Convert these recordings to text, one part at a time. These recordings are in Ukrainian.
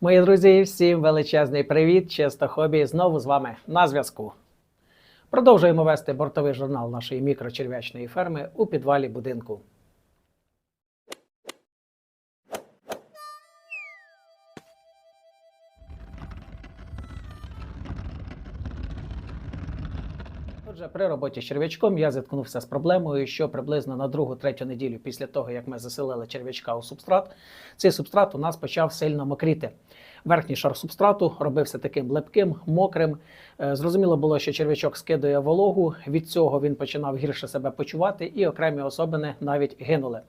Мої друзі, всім величезний привіт! Чисто хобі знову з вами на зв'язку. Продовжуємо вести бортовий журнал нашої мікрочерв'ячної ферми у підвалі будинку. При роботі з черв'ячком я зіткнувся з проблемою, що приблизно на другу-третю неділю після того, як ми заселили черв'ячка у субстрат, цей субстрат у нас почав сильно мокріти. Верхній шар субстрату робився таким липким, мокрим. Е, Зрозуміло було, що черв'ячок скидує вологу. Від цього він починав гірше себе почувати, і окремі особини навіть гинули.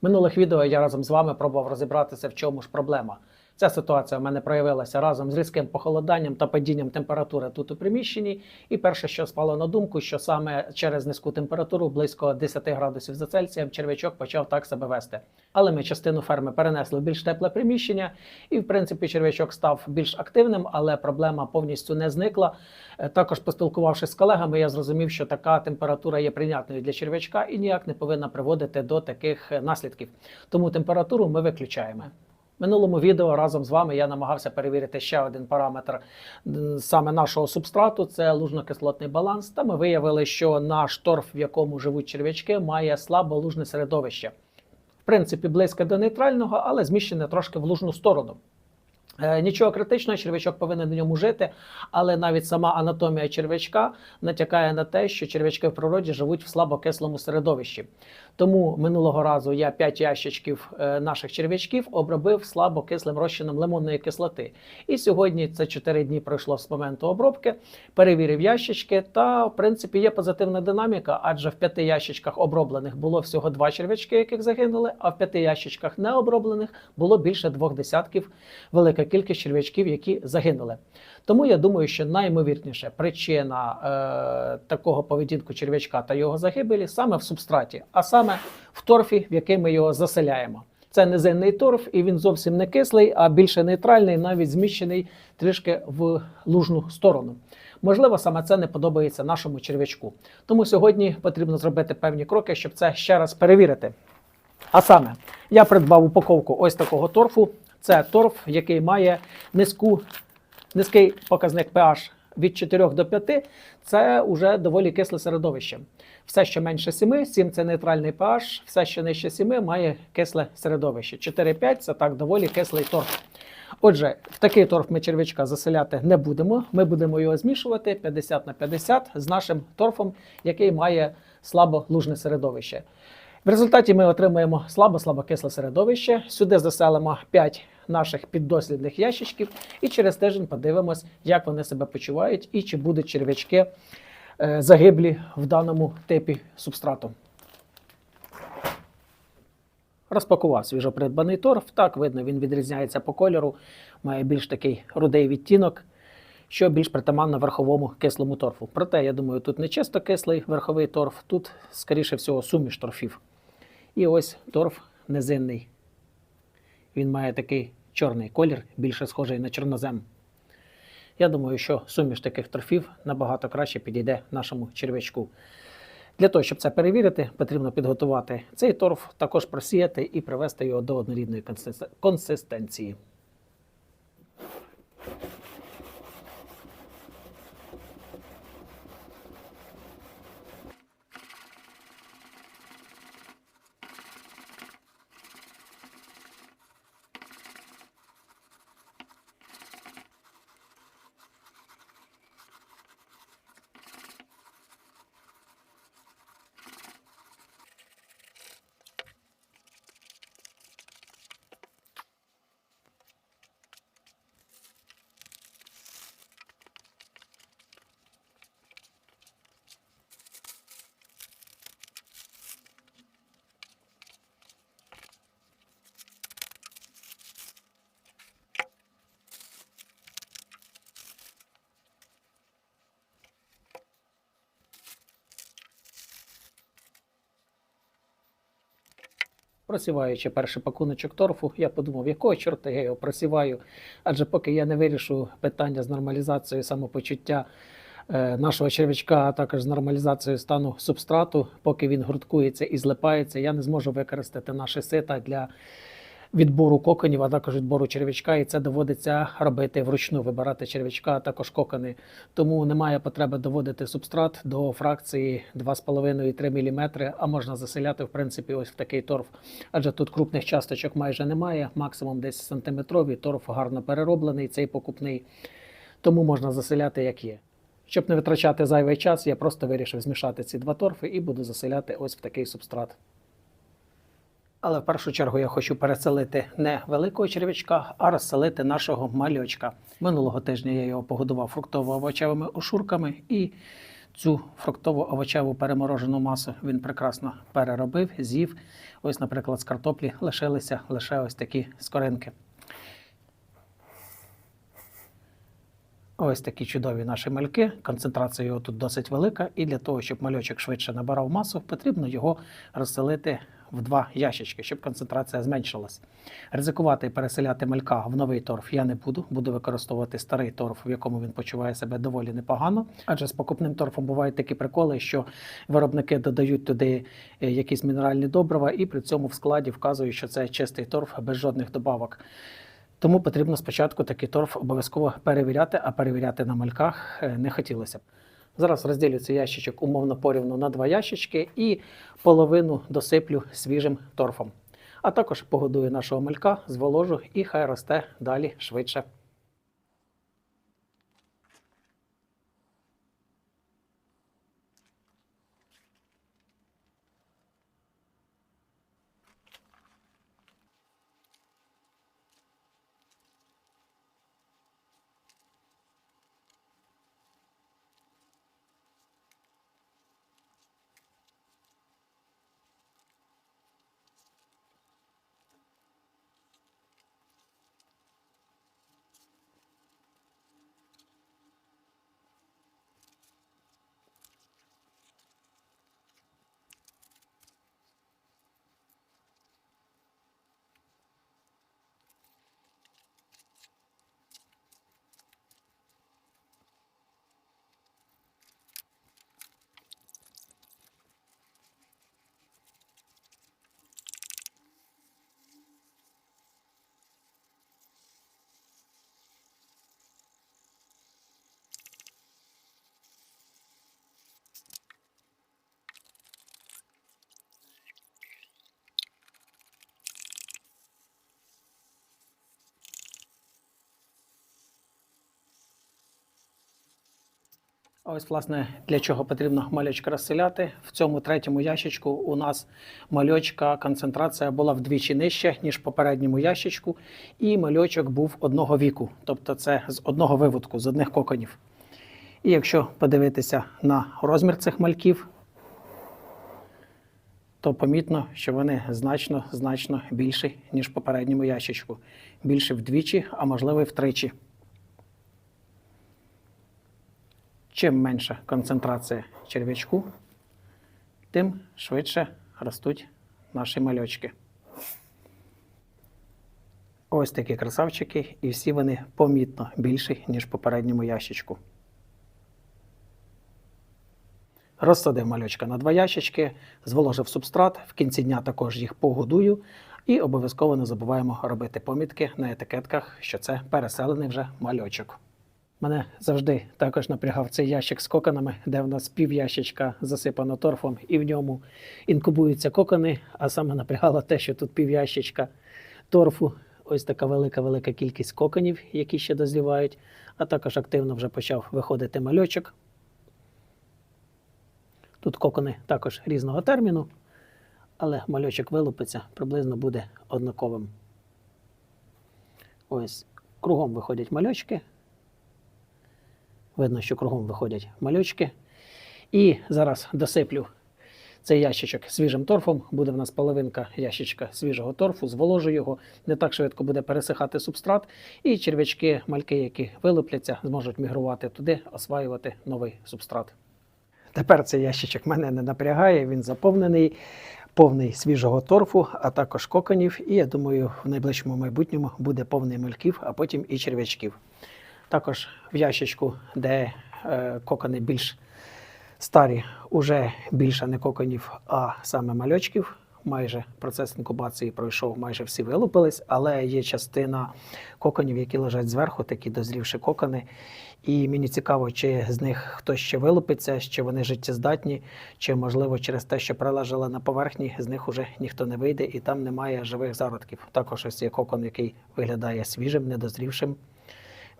В минулих відео я разом з вами пробував розібратися, в чому ж проблема. Ця ситуація в мене проявилася разом з різким похолоданням та падінням температури тут у приміщенні. І перше, що спало на думку, що саме через низьку температуру, близько 10 градусів за Цельсієм, черв'ячок почав так себе вести. Але ми частину ферми перенесли в більш тепле приміщення, і в принципі черв'ячок став більш активним, але проблема повністю не зникла. Е, Також поспілкувавшись з колегами, я зрозумів, що така температура є прийнятною для черв'ячка і ніяк не повинна приводити до таких е, наслідків. Тому температуру ми виключаємо. Минулому відео разом з вами я намагався перевірити ще один параметр саме нашого субстрату це лужно-кислотний баланс. Та ми виявили, що наш торф, в якому живуть черв'ячки, має слабо лужне середовище. В принципі, близько до нейтрального, але зміщене трошки в лужну сторону. Е, Нічого критичного, черв'ячок повинен в ньому жити, але навіть сама анатомія черв'ячка натякає на те, що черв'ячки в природі живуть в слабокислому середовищі. Тому минулого разу я 5 ящичків е, наших черв'ячків обробив слабокислим розчином лимонної кислоти. І сьогодні це 4 дні пройшло з моменту обробки, перевірив ящички, та в принципі є позитивна динаміка, адже в 5 ящичках оброблених було всього 2 черв'ячки, яких загинули, а в 5 ящичках необроблених було більше двох десятків велика кількість черв'ячків, які загинули. Тому я думаю, що наймовірніше причина е, такого поведінку черв'ячка та його загибелі саме в субстраті, а саме в торфі, в який ми його заселяємо. Це низинний торф, і він зовсім не кислий, а більше нейтральний, навіть зміщений трішки в лужну сторону. Можливо, саме це не подобається нашому черв'ячку. Тому сьогодні потрібно зробити певні кроки, щоб це ще раз перевірити. А саме, я придбав упаковку ось такого торфу. Це торф, який має низьку, низький показник pH від 4 до 5. Це вже доволі кисле середовище. Все, що менше 7, 7 це нейтральний pH, все, що нижче 7, має кисле середовище. 4-5 це так доволі кислий торф. Отже, в такий торф ми черв'ячка заселяти не будемо. Ми будемо його змішувати 50 на 50 з нашим торфом, який має слабо лужне середовище. В результаті ми отримаємо слабо-слабокисле середовище. Сюди заселимо 5 наших піддослідних ящичків, і через тиждень подивимось, як вони себе почувають і чи будуть черв'ячки е, загиблі в даному типі субстрату. Розпакував свіжопридбаний торф. Так, видно, він відрізняється по кольору, має більш такий рудий відтінок, що більш притаманно верховому кислому торфу. Проте, я думаю, тут не чисто кислий верховий торф, тут, скоріше всього, суміш торфів. І ось торф низинний. Він має такий чорний колір, більше схожий на чорнозем. Я думаю, що суміш таких торфів набагато краще підійде нашому черв'ячку. Для того, щоб це перевірити, потрібно підготувати цей торф, також просіяти і привести його до однорідної консистенції. Просіваючи перший пакуночок торфу, я подумав, якого чорта я його просіваю. Адже поки я не вирішу питання з нормалізацією самопочуття е, нашого черв'ячка, а також з нормалізацією стану субстрату, поки він грудкується і злипається, я не зможу використати наші сита для відбору коконів, а також відбору черв'ячка, і це доводиться робити вручну, вибирати черв'ячка, а також кокони. Тому немає потреби доводити субстрат до фракції 2,5-3 мм, а можна заселяти в принципі ось в такий торф. Адже тут крупних часточок майже немає, максимум десь сантиметрові. Торф гарно перероблений, цей покупний, тому можна заселяти як є. Щоб не витрачати зайвий час, я просто вирішив змішати ці два торфи і буду заселяти ось в такий субстрат. Але в першу чергу я хочу переселити не великого черв'ячка, а розселити нашого мальочка. Минулого тижня я його погодував фруктово-овочевими ошурками і цю фруктово-овочеву переморожену масу він прекрасно переробив, з'їв. Ось, наприклад, з картоплі лишилися лише ось такі скоринки. Ось такі чудові наші мальки. Концентрація його тут досить велика, і для того, щоб мальочок швидше набирав масу, потрібно його розселити в два ящички, щоб концентрація зменшилась. Ризикувати переселяти малька в новий торф я не буду. Буду використовувати старий торф, в якому він почуває себе доволі непогано. Адже з покупним торфом бувають такі приколи, що виробники додають туди е, якісь мінеральні добрива, і при цьому в складі вказують, що це чистий торф без жодних добавок. Тому потрібно спочатку такий торф обов'язково перевіряти, а перевіряти на мальках е, не хотілося б. Зараз розділю цей ящичок умовно порівну на два ящички і половину досиплю свіжим торфом. А також погодую нашого малька, зволожу і хай росте далі швидше. А Ось, власне, для чого потрібно мальочка розселяти. В цьому третьому ящичку у нас мальочка концентрація була вдвічі нижча, ніж в попередньому ящичку, і мальочок був одного віку, тобто це з одного виводку, з одних коконів. І якщо подивитися на розмір цих мальків, то помітно, що вони значно значно більші, ніж в попередньому ящичку. Більше вдвічі, а можливо і втричі. Чим менша концентрація черв'ячку, тим швидше ростуть наші мальочки. Ось такі красавчики, і всі вони помітно більші, ніж в попередньому ящичку. Розсадив мальочка на два ящички, зволожив субстрат, в кінці дня також їх погодую. І обов'язково не забуваємо робити помітки на етикетках, що це переселений вже мальочок. Мене завжди також напрягав цей ящик з коконами, де в нас пів ящичка засипано торфом, і в ньому інкубуються кокони. А саме напрягало те, що тут пів ящичка торфу, ось така велика-велика кількість коконів, які ще дозрівають. А також активно вже почав виходити мальочок. Тут кокони також різного терміну, але мальочок вилупиться, приблизно буде однаковим. Ось кругом виходять мальочки. Видно, що кругом виходять малючки. І зараз досиплю цей ящичок свіжим торфом. Буде в нас половинка ящичка свіжого торфу, зволожу його. Не так швидко буде пересихати субстрат. І черв'ячки, мальки, які вилупляться, зможуть мігрувати туди, осваювати новий субстрат. Тепер цей ящичок мене не напрягає, він заповнений, повний свіжого торфу, а також коконів. І я думаю, в найближчому майбутньому буде повний мальків, а потім і черв'ячків. Також в ящичку, де е, кокони більш старі, уже більше не коконів, а саме мальочків. майже процес інкубації пройшов, майже всі вилупились, але є частина коконів, які лежать зверху, такі дозрівші кокони. І мені цікаво, чи з них хтось ще вилупиться, чи вони життєздатні, чи можливо через те, що прилежали на поверхні, з них уже ніхто не вийде і там немає живих зародків. Також ось є кокон, який виглядає свіжим, недозрівшим.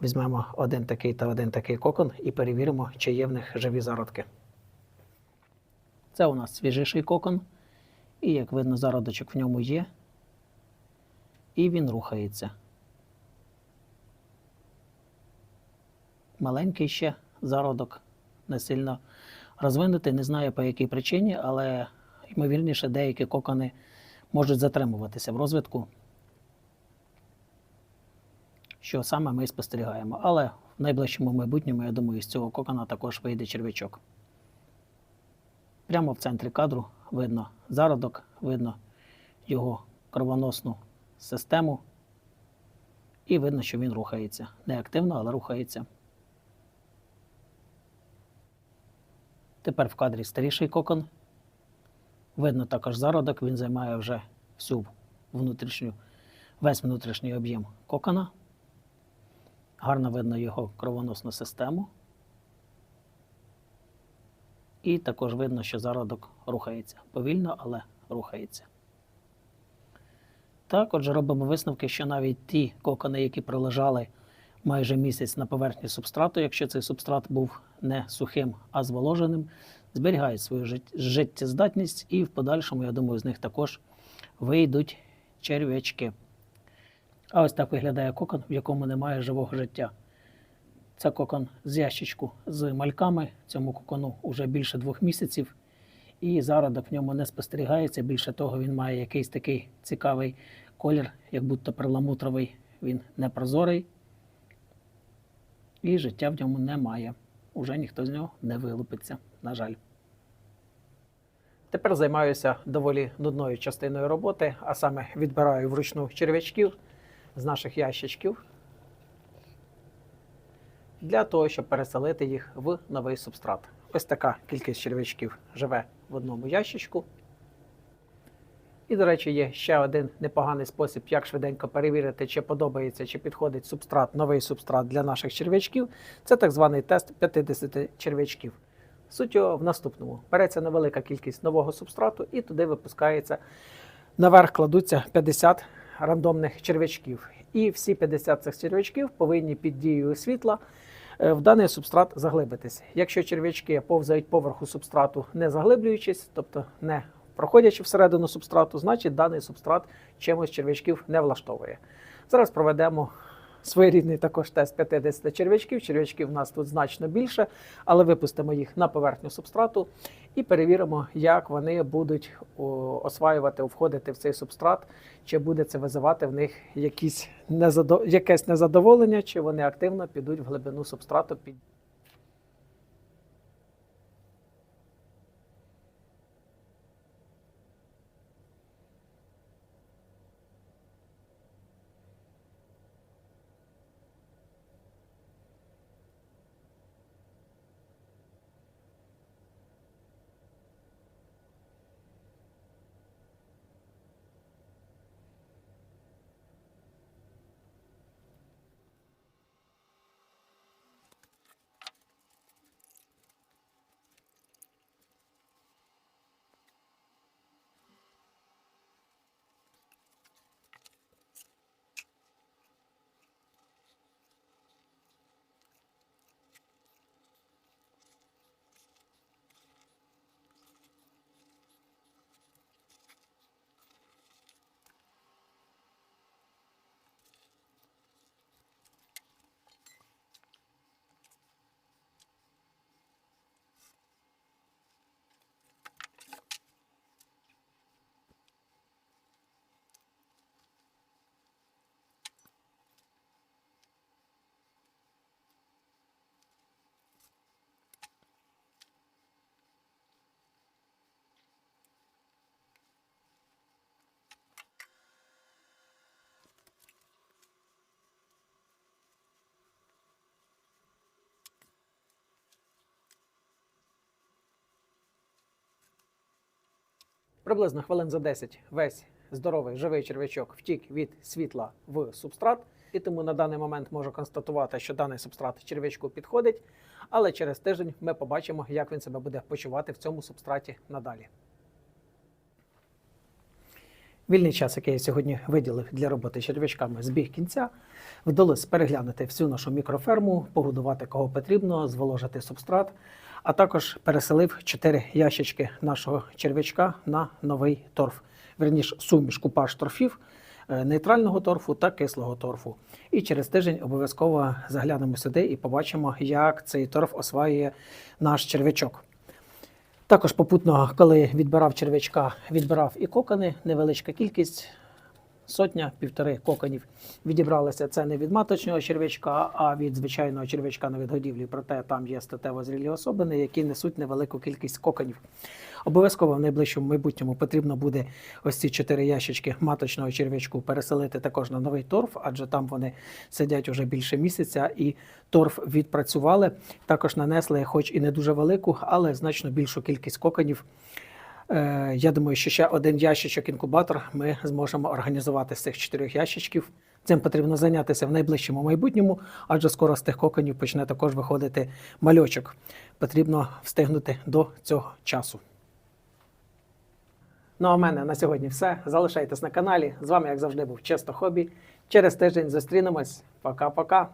Візьмемо один такий та один такий кокон і перевіримо, чи є в них живі зародки. Це у нас свіжіший кокон. І як видно, зародочок в ньому є. І він рухається. Маленький ще зародок, не сильно розвинутий, не знаю по якій причині, але ймовірніше деякі кокони можуть затримуватися в розвитку, що саме ми спостерігаємо. Але в найближчому майбутньому, я думаю, з цього кокона також вийде черв'ячок. Прямо в центрі кадру видно зародок, видно його кровоносну систему. І видно, що він рухається. Не активно, але рухається. Тепер в кадрі старіший кокон. Видно також зародок, він займає вже всю внутрішню, весь внутрішній об'єм кокона. Гарно видно його кровоносну систему. І також видно, що зародок рухається. Повільно, але рухається. Так, отже, робимо висновки, що навіть ті кокони, які пролежали майже місяць на поверхні субстрату, якщо цей субстрат був не сухим, а зволоженим, зберігають свою жит- життєздатність, і в подальшому, я думаю, з них також вийдуть черв'ячки. А ось так виглядає кокон, в якому немає живого життя. Це кокон з ящичку з мальками. Цьому кокону вже більше двох місяців. І зародок в ньому не спостерігається. Більше того, він має якийсь такий цікавий колір, як будто перламутровий. Він непрозорий. І життя в ньому немає. Уже ніхто з нього не вилупиться, на жаль. Тепер займаюся доволі нудною частиною роботи, а саме відбираю вручну черв'ячків з наших ящичків для того, щоб переселити їх в новий субстрат. Ось така кількість черв'ячків живе в одному ящичку. І, до речі, є ще один непоганий спосіб, як швиденько перевірити, чи подобається, чи підходить субстрат, новий субстрат для наших черв'ячків. Це так званий тест 50 черв'ячків. Суть його в наступному: береться невелика кількість нового субстрату, і туди випускається наверх кладуться 50 рандомних черв'ячків. І всі 50 цих черв'ячків повинні під дією світла е, в даний субстрат заглибитись. Якщо черв'ячки повзають поверху субстрату, не заглиблюючись, тобто не проходячи всередину субстрату, значить даний субстрат чимось черв'ячків не влаштовує. Зараз проведемо своєрідний також тест 50 черв'ячків. Черв'ячків у нас тут значно більше, але випустимо їх на поверхню субстрату і перевіримо, як вони будуть осваювати, входити в цей субстрат, чи буде це визивати в них якісь незадо... якесь незадоволення, чи вони активно підуть в глибину субстрату. Під... Приблизно хвилин за 10 весь здоровий живий черв'ячок втік від світла в субстрат, і тому на даний момент можу констатувати, що даний субстрат черв'ячку підходить. Але через тиждень ми побачимо, як він себе буде почувати в цьому субстраті надалі. Вільний час, який я сьогодні виділив для роботи з черв'ячками, збіг кінця. Вдалося переглянути всю нашу мікроферму, погодувати кого потрібно, зволожити субстрат, а також переселив 4 ящички нашого черв'ячка на новий торф. Верніш, суміш купаж торфів, е, нейтрального торфу та кислого торфу. І через тиждень обов'язково заглянемо сюди і побачимо, як цей торф осваює наш черв'ячок. Також попутно, коли відбирав черв'ячка, відбирав і кокони, невеличка кількість, сотня, півтори коконів відібралися. Це не від маточного черв'ячка, а від звичайного черв'ячка на відгодівлі. Проте там є статево зрілі особини, які несуть невелику кількість коконів. Обов'язково в найближчому майбутньому потрібно буде ось ці чотири ящички маточного черв'ячку переселити також на новий торф, адже там вони сидять уже більше місяця і торф відпрацювали. Також нанесли, хоч і не дуже велику, але значно більшу кількість коконів. Е, Я думаю, що ще один ящичок інкубатор ми зможемо організувати з цих чотирьох ящичків. Цим потрібно зайнятися в найближчому майбутньому, адже скоро з тих коконів почне також виходити мальочок. Потрібно встигнути до цього часу. Ну а в мене на сьогодні все. Залишайтесь на каналі. З вами, як завжди, був Чисто Хобі. Через тиждень зустрінемось. Пока-пока.